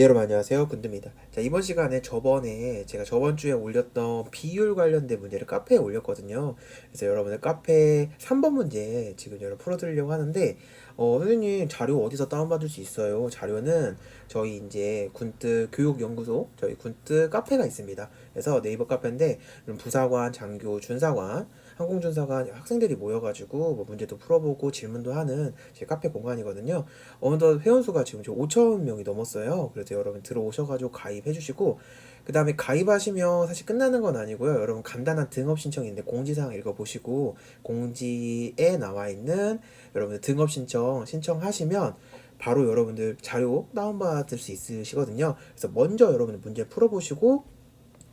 네, 여러분 안녕하세요. 군드입니다. 자, 이번 시간에 저번에 제가 저번 주에 올렸던 비율 관련된 문제를 카페에 올렸거든요. 그래서 여러분들 카페 3번 문제 지금 여러분 풀어드리려고 하는데, 어, 선생님 자료 어디서 다운받을 수 있어요? 자료는 저희 이제 군뜨 교육연구소, 저희 군뜨 카페가 있습니다. 그래서 네이버 카페인데, 부사관, 장교, 준사관, 항공준사관 학생들이 모여가지고 뭐 문제도 풀어보고 질문도 하는 제 카페 공간이거든요. 어느덧 회원수가 지금 5천 명이 넘었어요. 그래서 여러분 들어오셔가지고 가입해 주시고 그 다음에 가입하시면 사실 끝나는 건 아니고요. 여러분 간단한 등업 신청인데 공지사항 읽어보시고 공지에 나와 있는 여러분들 등업 신청 신청하시면 바로 여러분들 자료 다운받을 수 있으시거든요. 그래서 먼저 여러분들 문제 풀어보시고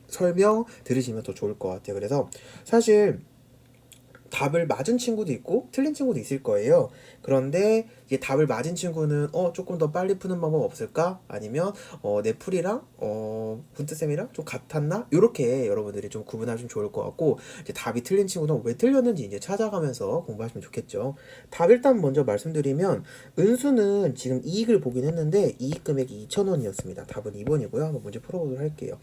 설명 들으시면 더 좋을 것 같아요. 그래서 사실 답을 맞은 친구도 있고 틀린 친구도 있을 거예요. 그런데 이제 답을 맞은 친구는 어 조금 더 빨리 푸는 방법 없을까? 아니면 어내 풀이랑 어 군트쌤이랑 좀 같았나? 이렇게 여러분들이 좀 구분하시면 좋을 것 같고 이제 답이 틀린 친구는 왜 틀렸는지 이제 찾아가면서 공부하시면 좋겠죠. 답 일단 먼저 말씀드리면 은수는 지금 이익을 보긴 했는데 이익 금액이 2,000원이었습니다. 답은 2번이고요. 한번 문제 풀어보도록 할게요.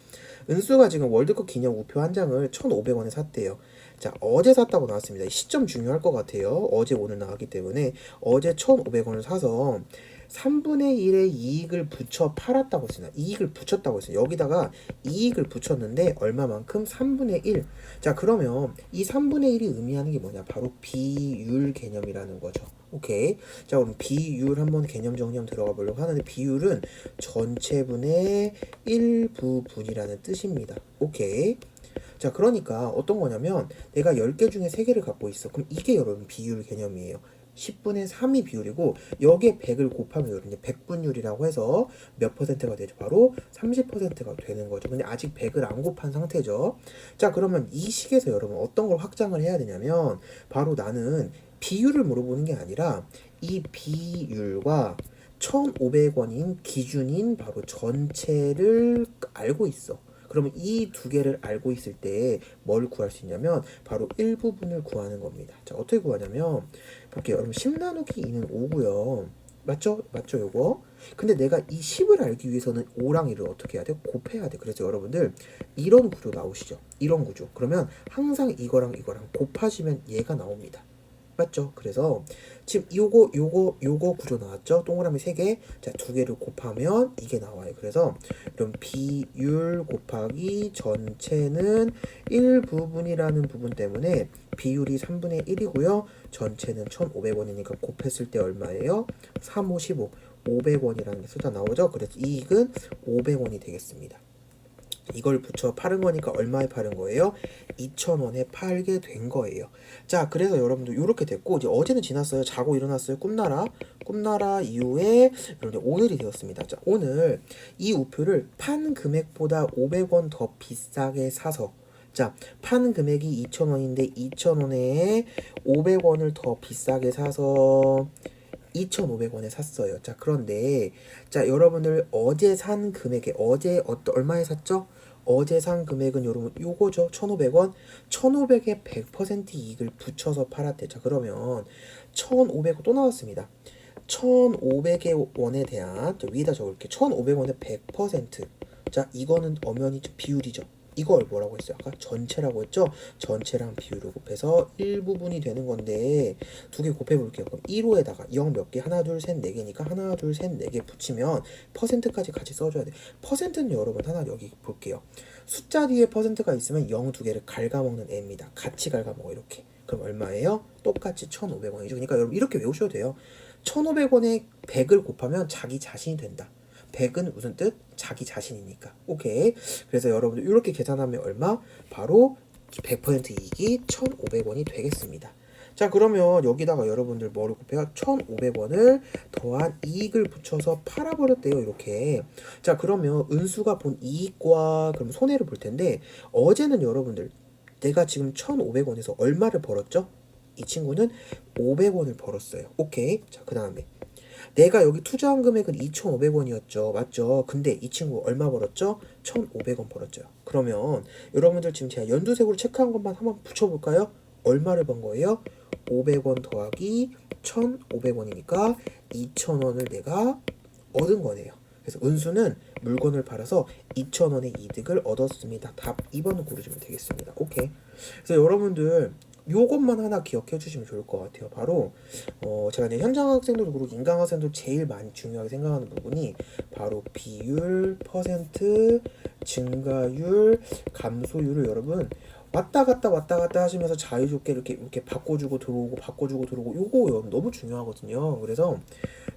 은수가 지금 월드컵 기념 우표 한 장을 1,500원에 샀대요. 자, 어제 샀다고 나왔습니다. 시점 중요할 것 같아요. 어제 오늘 나왔기 때문에 어제 1,500원을 사서 3분의 1의 이익을 붙여 팔았다고 했습니다. 이익을 붙였다고 했어요. 여기다가 이익을 붙였는데 얼마만큼? 3분의 1. 자, 그러면 이 3분의 1이 의미하는 게 뭐냐? 바로 비율 개념이라는 거죠. 오케이. 자, 그럼 비율 한번 개념 정리 한번 들어가 보려고 하는데 비율은 전체분의 일부분이라는 뜻입니다. 오케이. 자, 그러니까 어떤 거냐면 내가 10개 중에 3개를 갖고 있어. 그럼 이게 여러분 비율 개념이에요. 10분의 3이 비율이고 여기에 100을 곱하면 여러분 이제 100분율이라고 해서 몇 퍼센트가 되죠? 바로 30%가 되는 거죠. 근데 아직 100을 안 곱한 상태죠. 자, 그러면 이 식에서 여러분 어떤 걸 확장을 해야 되냐면 바로 나는 비율을 물어보는 게 아니라 이 비율과 1,500원인 기준인 바로 전체를 알고 있어. 그러면 이 두 개를 알고 있을 때 뭘 구할 수 있냐면 바로 일부분을 구하는 겁니다. 자, 어떻게 구하냐면 볼게요. 여러분 10 나누기 2는 5고요. 맞죠? 맞죠, 요거? 근데 내가 이 10을 알기 위해서는 5랑 1을 어떻게 해야 돼? 곱해야 돼. 그래서 여러분들 이런 구조 나오시죠? 이런 구조. 그러면 항상 이거랑 이거랑 곱하시면 얘가 나옵니다. 맞죠? 그래서 지금 요거 요거 요거 구조 나왔죠? 동그라미 3개. 자, 두 개를 곱하면 이게 나와요. 그래서 그럼 비율 곱하기 전체는 1부분이라는 부분 때문에 비율이 3분의 1이고요. 전체는 1,500원이니까 곱했을 때 얼마예요? 3, 5, 15. 500원이라는 게 쏟아 나오죠? 그래서 이익은 500원이 되겠습니다. 이걸 붙여 파는 거니까 얼마에 파는 거예요? 2,000원에 팔게 된 거예요. 자, 그래서 여러분들 이렇게 됐고 이제 어제는 지났어요. 자고 일어났어요. 꿈나라. 꿈나라 이후에 여러분들 오늘이 되었습니다. 자, 오늘 이 우표를 판 금액보다 500원 더 비싸게 사서 자, 판 금액이 2,000원인데 2,000원에 500원을 더 비싸게 사서 2,500원에 샀어요. 자, 그런데 자, 여러분들 어제 산 금액에 어제 어떤 얼마에 샀죠? 어제 산 금액은 여러분 요거죠. 1,500원. 1,500에 100% 이익을 붙여서 팔았대. 자, 그러면 1,500원 또 나왔습니다. 1,500의 원에 대한 저 위에다 적을게. 1,500원에 100%. 자, 이거는 엄연히 비율이죠. 이걸 뭐라고 했어요? 아까 전체라고 했죠? 전체랑 비율을 곱해서 1부분이 되는 건데 두 개 곱해 볼게요. 그럼 1호에다가 0 몇 개? 하나, 둘, 셋, 네 개니까 하나, 둘, 셋, 네 개 붙이면 퍼센트까지 같이 써줘야 돼. 퍼센트는 여러분 하나 여기 볼게요. 숫자 뒤에 퍼센트가 있으면 0 두 개를 갉아먹는 애입니다. 같이 갉아먹어 이렇게. 그럼 얼마예요? 똑같이 1,500원이죠. 그러니까 여러분 이렇게 외우셔도 돼요. 1,500원에 100을 곱하면 자기 자신이 된다. 100은 무슨 뜻? 자기 자신이니까. 오케이. 그래서 여러분들 이렇게 계산하면 얼마? 바로 100% 이익이 1,500원이 되겠습니다. 자, 그러면 여기다가 여러분들 뭐를 곱해요? 1,500원을 더한 이익을 붙여서 팔아버렸대요, 이렇게. 자, 그러면 은수가 본 이익과 그럼 손해를 볼 텐데, 어제는 여러분들, 내가 지금 1,500원에서 얼마를 벌었죠? 이 친구는 500원을 벌었어요. 오케이. 자, 그 다음에. 내가 여기 투자한 금액은 2,500원이었죠. 맞죠? 근데 이 친구 얼마 벌었죠? 1,500원 벌었죠. 그러면 여러분들 지금 제가 연두색으로 체크한 것만 한번 붙여볼까요? 얼마를 번 거예요? 500원 더하기 1,500원이니까 2,000원을 내가 얻은 거네요. 그래서 은수는 물건을 팔아서 2,000원의 이득을 얻었습니다. 답 2번을 고르시면 되겠습니다. 오케이. 그래서 여러분들 요것만 하나 기억해 주시면 좋을 것 같아요. 바로 어 제가 이제 현장 학생들도 그렇고 인강 학생도 제일 많이 중요하게 생각하는 부분이 바로 비율, 퍼센트, 증가율, 감소율을 여러분 왔다 갔다 왔다 갔다 하시면서 자유롭게 이렇게 이렇게 바꿔주고 들어오고 바꿔주고 들어오고 요거 너무 중요하거든요. 그래서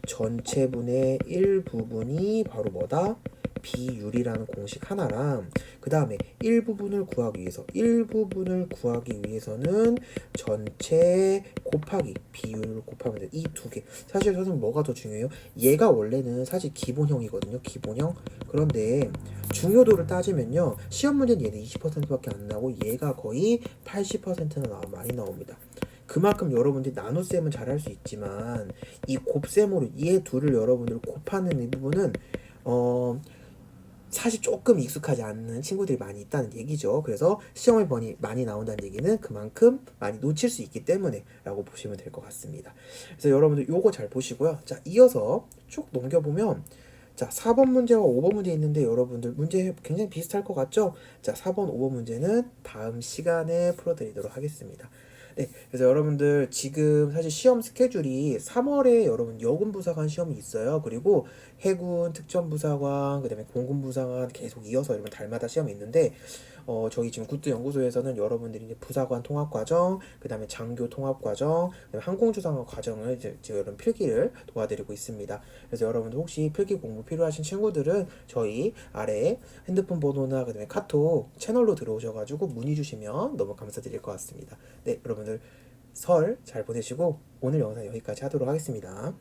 전체분의 일부분이 바로 뭐다? 비율이라는 공식 하나랑 그 다음에 일부분을 구하기 위해서 일부분을 구하기 위해서는 전체 곱하기 비율을 곱하면 돼. 이 두 개. 사실 선생님 뭐가 더 중요해요? 얘가 원래는 사실 기본형이거든요. 기본형. 그런데 중요도를 따지면요. 시험 문제는 얘는 20%밖에 안 나고 얘가 거의 80%나 나와 많이 나옵니다. 그만큼 여러분들이 나눗셈은 잘할 수 있지만 이 곱셈으로 얘 둘을 여러분들 곱하는 이 부분은 어 사실 조금 익숙하지 않는 친구들이 많이 있다는 얘기죠. 그래서 시험에 번이 많이 나온다는 얘기는 그만큼 많이 놓칠 수 있기 때문에 라고 보시면 될 것 같습니다. 그래서 여러분들 요거 잘 보시고요. 자, 이어서 쭉 넘겨보면 자, 4번 문제와 5번 문제 있는데 여러분들 문제 굉장히 비슷할 것 같죠? 자, 4번, 5번 문제는 다음 시간에 풀어드리도록 하겠습니다. 네, 그래서 여러분들 지금 사실 시험 스케줄이 3월에 여러분 여군 부사관 시험이 있어요. 그리고 해군 특전 부사관, 그다음에 공군 부사관 계속 이어서 여러분 달마다 시험이 있는데 어 저희 지금 굿드 연구소에서는 여러분들이 이제 부사관 통합 과정, 그다음에 장교 통합 과정, 항공주상관 과정을 이제 지금 여러분 필기를 도와드리고 있습니다. 그래서 여러분들 혹시 필기 공부 필요하신 친구들은 저희 아래 핸드폰 번호나 그다음에 카톡 채널로 들어오셔가지고 문의 주시면 너무 감사드릴 것 같습니다. 네, 여러분들 설 잘 보내시고 오늘 영상 여기까지 하도록 하겠습니다.